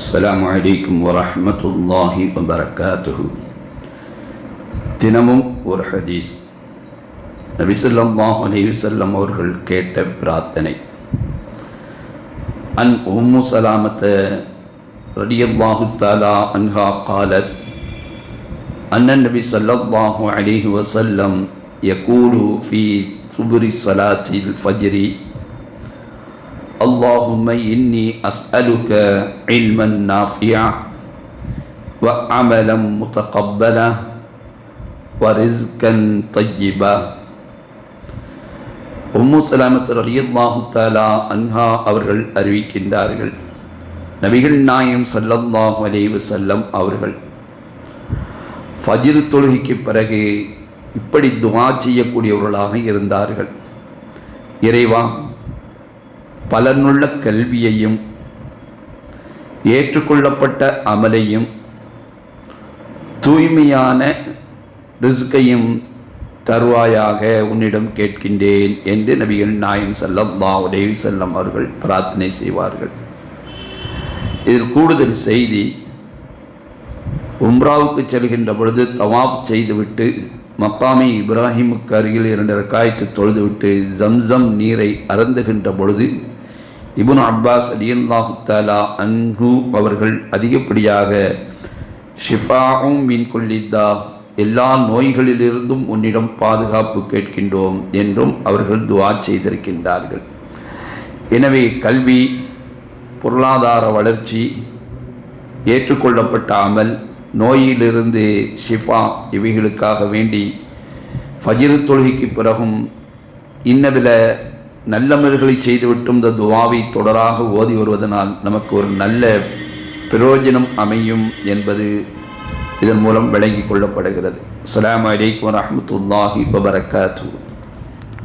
അസ്സലാമു അലൈക്കും വറഹ്മത്തുള്ളാഹി വബറകാതുഹു தினமும் ஒரு ஹதீஸ் நபிசல்லாஹ் அலையுசல்லம் அவர்கள் கேட்ட பிரார்த்தனை அன் உம்மு சலாமத்த ரடியல்லாஹு தாலா அன்ஹா காலத் அண்ணன் நபி சல்லாஹு அலிஹி வசல்லம் யகூலு ஃபி சுபுரி சலாத்தில் ஃபஜ்ரி اللهم إني أسألك علما نافعا وعملا متقبلا ورزقا طيبا உம்மு சலாமத் ரலியல்லாஹு தாலா அன்ஹா அவர்கள் அறிவிக்கின்றார்கள் நபிகள் நாயம் சல்லல்லாஹு அலைஹி வஸல்லம் அவர்கள் ஃபஜ்ர் தொழுகைக்கு பிறகு இப்படி துவா செய்யக்கூடியவர்களாக இருந்தார்கள் இறைவா பலனுள்ள கல்வியையும் ஏற்றுக்கொள்ளப்பட்ட அமலையும் தூய்மையான ரிஸ்கையும் தருவாயாக உன்னிடம் கேட்கின்றேன் என்று நபிகள் நாயன் சல்லல்லா உதவி செல்லம் அவர்கள் பிரார்த்தனை செய்வார்கள். இதில் கூடுதல் செய்தி உம்ராவுக்கு செல்கின்ற பொழுது தவாப் செய்துவிட்டு மக்காமி இப்ராஹிமுக்கு அருகில் இரண்டு ரக்காயத்து தொழுதுவிட்டு ஜம்சம் நீரை அறந்துகின்ற பொழுது இபுன் அப்பாஸ் அலியல்லாஹு தாலா அன்ஹு அவர்கள் அதிகப்படியாக ஷிஃபாவும் மின் கொல்லித்தா எல்லா நோய்களிலிருந்தும் உன்னிடம் பாதுகாப்பு கேட்கின்றோம் என்றும் அவர்கள் துவா செய்திருக்கின்றார்கள். எனவே கல்வி பொருளாதார வளர்ச்சி ஏற்றுக்கொள்ளப்பட்ட அமல் நோயிலிருந்து ஷிஃபா இவைகளுக்காக வேண்டி ஃபஜிரு தொழுகைக்கு பிறகும் இன்னவில நல்லமல்களை செய்துவிட்டும் இந்த துவாவை தொடராக ஓதி வருவதனால் நமக்கு ஒரு நல்ல பிரயோஜனம் அமையும் என்பது இதன் மூலம் விளங்கிக் கொள்ளப்படுகிறது. அஸ்லாம் வலைக்கம் வரமத்துல்லாஹி வபரகாத்து